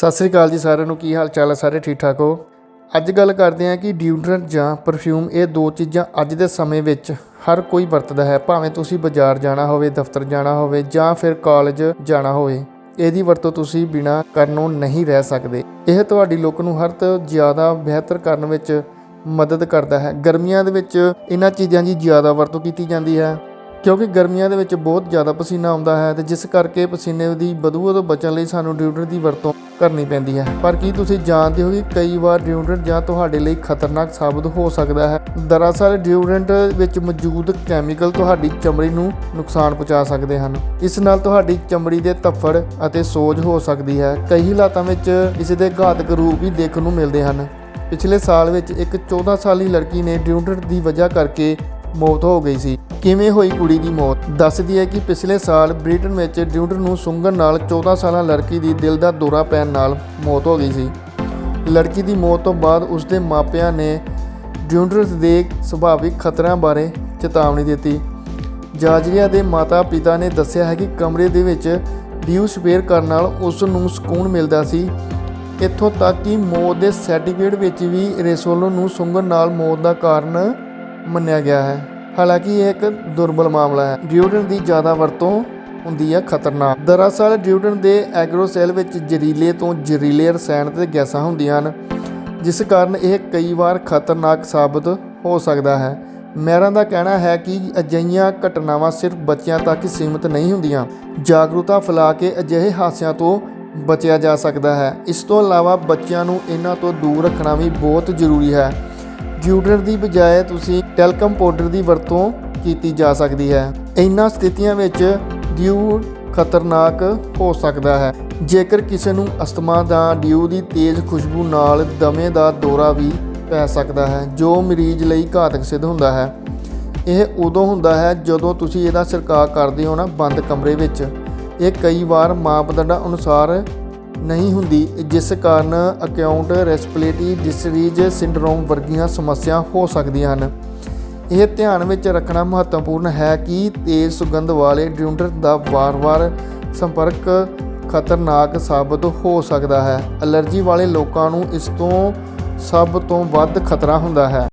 ਸਤਿ ਸ੍ਰੀ ਅਕਾਲ ਜੀ ਸਾਰਿਆਂ ਨੂੰ, ਕੀ ਹਾਲ ਚਾਲ ਹੈ ਸਾਰੇ? ਠੀਕ ਠਾਕ ਹੋ? ਅੱਜ ਗੱਲ ਕਰਦੇ ਹਾਂ ਕਿ ਡਿਊਡਰੈਂਟ ਜਾਂ ਪਰਫਿਊਮ ਇਹ ਦੋ ਚੀਜ਼ਾਂ ਅੱਜ ਦੇ ਸਮੇਂ ਵਿੱਚ ਹਰ ਕੋਈ ਵਰਤਦਾ ਹੈ, ਭਾਵੇਂ ਤੁਸੀਂ ਬਾਜ਼ਾਰ ਜਾਣਾ ਹੋਵੇ, ਦਫ਼ਤਰ ਜਾਣਾ ਹੋਵੇ ਜਾਂ ਫਿਰ ਕਾਲਜ ਜਾਣਾ ਹੋਵੇ। ਇਹਦੀ ਵਰਤੋਂ ਤੁਸੀਂ ਬਿਨਾਂ ਕਰਨੋਂ ਨਹੀਂ ਰਹਿ ਸਕਦੇ। ਇਹ ਤੁਹਾਡੀ ਲੁੱਕ ਨੂੰ ਹਰ ਤੋਂ ਜ਼ਿਆਦਾ ਬਿਹਤਰ ਕਰਨ ਵਿੱਚ ਮਦਦ ਕਰਦਾ ਹੈ। ਗਰਮੀਆਂ ਦੇ ਵਿੱਚ ਇਹਨਾਂ ਚੀਜ਼ਾਂ ਦੀ ਜ਼ਿਆਦਾ ਵਰਤੋਂ ਕੀਤੀ ਜਾਂਦੀ ਹੈ, ਕਿਉਂਕਿ ਗਰਮੀਆਂ ਦੇ ਵਿੱਚ ਬਹੁਤ ਜ਼ਿਆਦਾ ਪਸੀਨਾ ਆਉਂਦਾ ਹੈ ਤੇ ਜਿਸ ਕਰਕੇ ਪਸੀਨੇ ਦੀ ਬਦਬੂ ਤੋਂ ਬਚਣ ਲਈ ਸਾਨੂੰ ਡਿਓਡਰੈਂਟ ਦੀ ਵਰਤੋਂ ਕਰਨੀ ਪੈਂਦੀ ਹੈ। ਪਰ ਕੀ ਤੁਸੀਂ ਜਾਣਦੇ ਹੋ ਕਿ ਕਈ ਵਾਰ ਡਿਊਡਰੈਂਟ ਜਾਂ ਤੁਹਾਡੇ ਲਈ ਖਤਰਨਾਕ ਸਾਬਤ ਹੋ ਸਕਦਾ ਹੈ? ਦਰਅਸਲ ਡਿਊਡਰੈਂਟ ਵਿੱਚ ਮੌਜੂਦ ਕੈਮੀਕਲ ਤੁਹਾਡੀ ਚਮੜੀ ਨੂੰ ਨੁਕਸਾਨ ਪਹੁੰਚਾ ਸਕਦੇ ਹਨ। ਇਸ ਨਾਲ ਤੁਹਾਡੀ ਚਮੜੀ ਦੇ ਧੱਫੜ ਅਤੇ ਸੋਜ ਹੋ ਸਕਦੀ ਹੈ। ਕਈ ਹਾਲਾਤਾਂ ਵਿੱਚ ਇਸ ਦੇ ਘਾਤਕ ਰੂਪ ਵੀ ਦੇਖਣ ਨੂੰ ਮਿਲਦੇ ਹਨ। ਪਿਛਲੇ ਸਾਲ ਵਿੱਚ ਇੱਕ 14 ਸਾਲੀ ਲੜਕੀ ਨੇ ਡਿਊਡਰੈਂਟ ਦੀ ਵਜ੍ਹਾ ਕਰਕੇ ਮੌਤ ਹੋ ਗਈ ਸੀ। ਕਿਵੇਂ ਹੋਈ ਕੁੜੀ ਦੀ ਮੌਤ? ਦੱਸਦੀ ਹੈ ਕਿ ਪਿਛਲੇ ਸਾਲ ਬ੍ਰਿਟਨ ਵਿੱਚ ਡਿਊਡਰ ਨੂੰ ਸੁੰਘਣ ਨਾਲ 14 ਸਾਲਾਂ ਲੜਕੀ ਦੀ ਦਿਲ ਦਾ ਦੌਰਾ ਪੈਣ ਨਾਲ ਮੌਤ ਹੋ ਗਈ ਸੀ। ਲੜਕੀ ਦੀ ਮੌਤ ਤੋਂ ਬਾਅਦ ਉਸ ਦੇ ਮਾਪਿਆਂ ਨੇ ਡਿਊਡਰ ਦੇ ਸੁਭਾਵਿਕ ਖਤਰਿਆਂ ਬਾਰੇ ਚੇਤਾਵਨੀ ਦਿੱਤੀ। ਜਾਜਰੀਆ ਦੇ ਮਾਤਾ-ਪਿਤਾ ਨੇ ਦੱਸਿਆ ਹੈ ਕਿ ਕਮਰੇ ਦੇ ਵਿੱਚ ਡਿਊ ਸਪੇਅਰ ਕਰਨ ਨਾਲ ਉਸ ਨੂੰ ਸਕੂਨ ਮਿਲਦਾ ਸੀ। ਇੱਥੋਂ ਤੱਕ ਕਿ ਮੌਤ ਦੇ ਸਰਟੀਫਿਕੇਟ ਵਿੱਚ ਵੀ ਰੇਸੋਲੋ ਨੂੰ ਸੁੰਘਣ ਨਾਲ ਮੌਤ ਦਾ ਕਾਰਨ ਮੰਨਿਆ ਗਿਆ ਹੈ। ਹਾਲਾਂਕਿ ਇਹ ਇੱਕ ਦੁਰਬਲ ਮਾਮਲਾ ਹੈ। ਡਿਊਡਨ ਦੀ ਜ਼ਿਆਦਾ ਵਰਤੋਂ ਹੁੰਦੀ ਹੈ ਖਤਰਨਾਕ। ਦਰਅਸਲ ਡਿਊਡਨ ਦੇ ਐਗਰੋਸੈਲ ਵਿੱਚ ਜ਼ਹਿਰੀਲੇ ਤੋਂ ਜ਼ਹਿਰੀਲੇ ਰਸਾਇਣ ਤੇ ਗੈਸਾਂ ਹੁੰਦੀਆਂ ਹਨ, ਜਿਸ ਕਾਰਨ ਇਹ ਕਈ ਵਾਰ ਖਤਰਨਾਕ ਸਾਬਤ ਹੋ ਸਕਦਾ ਹੈ। ਮੈਰਾਂ ਦਾ ਕਹਿਣਾ ਹੈ ਕਿ ਅਜਿਹੀਆਂ ਘਟਨਾਵਾਂ ਸਿਰਫ ਬੱਚਿਆਂ ਤੱਕ ਹੀ ਸੀਮਿਤ ਨਹੀਂ ਹੁੰਦੀਆਂ। ਜਾਗਰੂਕਤਾ ਫੈਲਾ ਕੇ ਅਜਿਹੇ ਹਾਦਸਿਆਂ ਤੋਂ ਬਚਿਆ ਜਾ ਸਕਦਾ ਹੈ। ਇਸ ਤੋਂ ਇਲਾਵਾ ਬੱਚਿਆਂ ਨੂੰ ਇਹਨਾਂ ਤੋਂ ਦੂਰ ਰੱਖਣਾ ਵੀ ਬਹੁਤ ਜ਼ਰੂਰੀ ਹੈ। ਡਿਊਡਰ ਦੀ ਬਜਾਏ ਤੁਸੀਂ ਟੈਲਕਮ ਪਾਊਡਰ ਦੀ ਵਰਤੋਂ ਕੀਤੀ ਜਾ ਸਕਦੀ ਹੈ। ਇਹਨਾਂ ਸਥਿਤੀਆਂ ਵਿੱਚ ਡਿਊ ਖਤਰਨਾਕ ਹੋ ਸਕਦਾ ਹੈ। ਜੇਕਰ ਕਿਸੇ ਨੂੰ ਅਸਥਮਾ ਜਾਂ ਡਿਊ ਦੀ ਤੇਜ਼ ਖੁਸ਼ਬੂ ਨਾਲ ਦਮੇ ਦਾ ਦੌਰਾ ਵੀ ਪੈ ਸਕਦਾ ਹੈ, ਜੋ ਮਰੀਜ਼ ਲਈ ਘਾਤਕ ਸਿੱਧ ਹੁੰਦਾ ਹੈ। ਇਹ ਉਦੋਂ ਹੁੰਦਾ ਹੈ ਜਦੋਂ ਤੁਸੀਂ ਇਹਦਾ ਛਿੜਕਾਅ ਕਰਦੇ ਹੋ ਨਾ ਬੰਦ ਕਮਰੇ ਵਿੱਚ। ਇਹ ਕਈ ਵਾਰ ਮਾਪਦੰਡਾਂ ਅਨੁਸਾਰ ਨਹੀਂ ਹੁੰਦੀ, ਜਿਸ ਕਾਰਨ ਅਕਾਊਂਟ ਰੈਸਪੀਰੇਟਰੀ ਡਿਸਰੀਜ਼ ਸਿੰਡਰੋਮ ਵਰਗੀਆਂ ਸਮੱਸਿਆ ਹੋ ਸਕਦੀਆਂ ਹਨ। ਇਹ ਧਿਆਨ ਵਿੱਚ ਰੱਖਣਾ ਮਹੱਤਵਪੂਰਨ ਹੈ ਕਿ ਤੇਜ਼ ਸੁਗੰਧ ਵਾਲੇ ਡਿਓਡਰੈਂਟ ਦਾ ਵਾਰ-ਵਾਰ ਸੰਪਰਕ ਖਤਰਨਾਕ ਸਾਬਤ ਹੋ ਸਕਦਾ ਹੈ। ਅਲਰਜੀ ਵਾਲੇ ਲੋਕਾਂ ਨੂੰ ਇਸ ਤੋਂ ਸਭ ਤੋਂ ਵੱਧ ਖਤਰਾ ਹੁੰਦਾ ਹੈ।